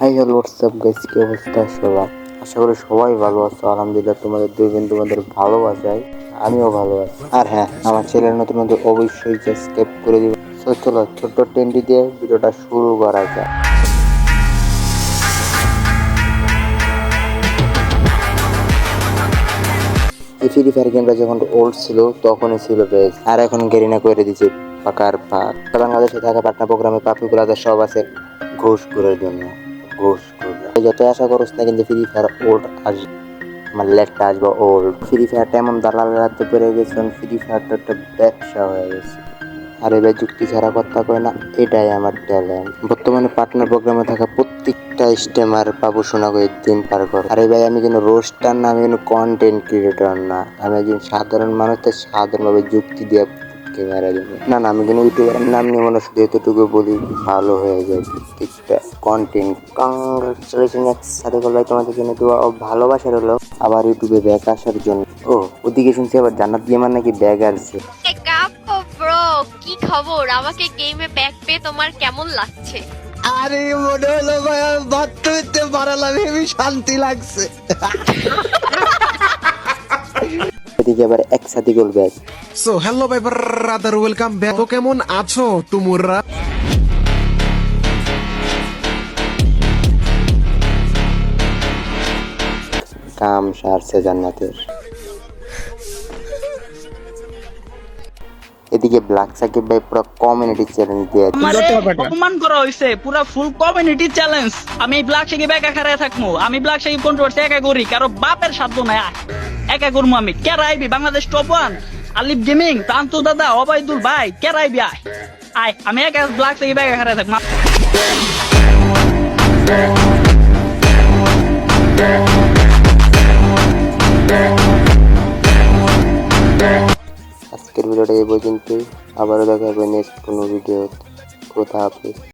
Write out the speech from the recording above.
Hi hello WhatsApp guys কি অবস্থা? সবার? আশা করি সবাই ভালো আছো। আলহামদুলিল্লাহ, তোমাদের দুজন তোমাদের ভালোবাসায়, আমিও ভালো আছি। আর হ্যাঁ আমার চ্যানেল নতুন নতুন অবশ্যই সাবস্ক্রাইব করে দিবে। তো চলো, ছোট্ট টেন্ডি দিয়ে ভিডিওটা শুরু করা যায় এই ফ্রি ফায়ার গেমটা যখন ওল্ড ছিল, তখনই ছিল বেশ আর এখন গেরিনা করে দিচ্ছে পাকার পাক। বাংলাদেশে থাকা পাটনা প্রোগ্রামে পাপিগুলাতে সব আছে ঘুষ করার জন্য। ঘুষ যত আশা করছ না কিন্তু ফ্রি ফায়ার ওল্ড আসবে মানে লেটটা আসবে ওল্ড ফ্রি ফায়ারটা এমন দালাল রাখতে পেরে গেছেন ফ্রি ফায়ারটা একটা ব্যবসা হয়ে গেছে। আর এবার যুক্তি ছাড়া কথা কয় না, এটাই আমার ট্যালেন্ট বর্তমানে পার্টনার প্রোগ্রামে থাকা প্রত্যেকটা স্টেমার বাবু শোনা করে দিন পার করে। আর ভাই, আমি কিন্তু রোস্টার না, আমি কিন্তু কন্টেন্ট ক্রিয়েটর না। আমি একজন সাধারণ মানুষ তাই সাধারণভাবে যুক্তি দিয়ে ক্যামেরা দেবো। না না, আমি কিন্তু ইউটিউবের নাম নিয়ে মনে শুধু এতটুকু বলি, ভালো হয়ে যায় প্রত্যেকটা। কন্টেন্ট কংগ্রেচুলেশন একসাথে করলে তোমাদের জন্য তো ভালোবাসা রইল আবার ইউটিউবে ব্যাক আসার জন্য। ও ওদিকে শুনছি আবার জান্নাত দিয়ে আমার নাকি ব্যাগ আসছে কি খবর? আমাকে গেমে ব্যাক পেয়ে তোমার কেমন লাগছে? আরে মনে হলো হইতে পারালাম হেবি শান্তি লাগছে। এদিকে আবার একসাথে গোল ব্যাগ সো হ্যালো ভাই ব্রাদার ওয়েলকাম ব্যাক তো কেমন আছো তোমরা কাম সারছে জান্নাতের। এদিকে ব্ল্যাক সাকিব ভাই পুরো কমিউনিটি চ্যালেঞ্জ দিয়ে অপমান করা হইছে পুরা ফুল কমিউনিটি চ্যালেঞ্জ আমি ব্ল্যাক সাকিব একা খারায় থাকব আমি ব্ল্যাক সাকিব কন্ট্রোভার্সি একা করি কারও বাপের সাধ্য নাই। একা করব আমি। কে রাইবি? Bangladesh top one Alif gaming Tantu দাদা অবাইদুল ভাই কে রাইবি? আয় আয় আমি একা ব্ল্যাক সাকিব একা খারায় থাকব ভিডিওটা এই পর্যন্তই। আবারও দেখা হবে নেক্সট কোনো ভিডিও কোথা হাফিজ।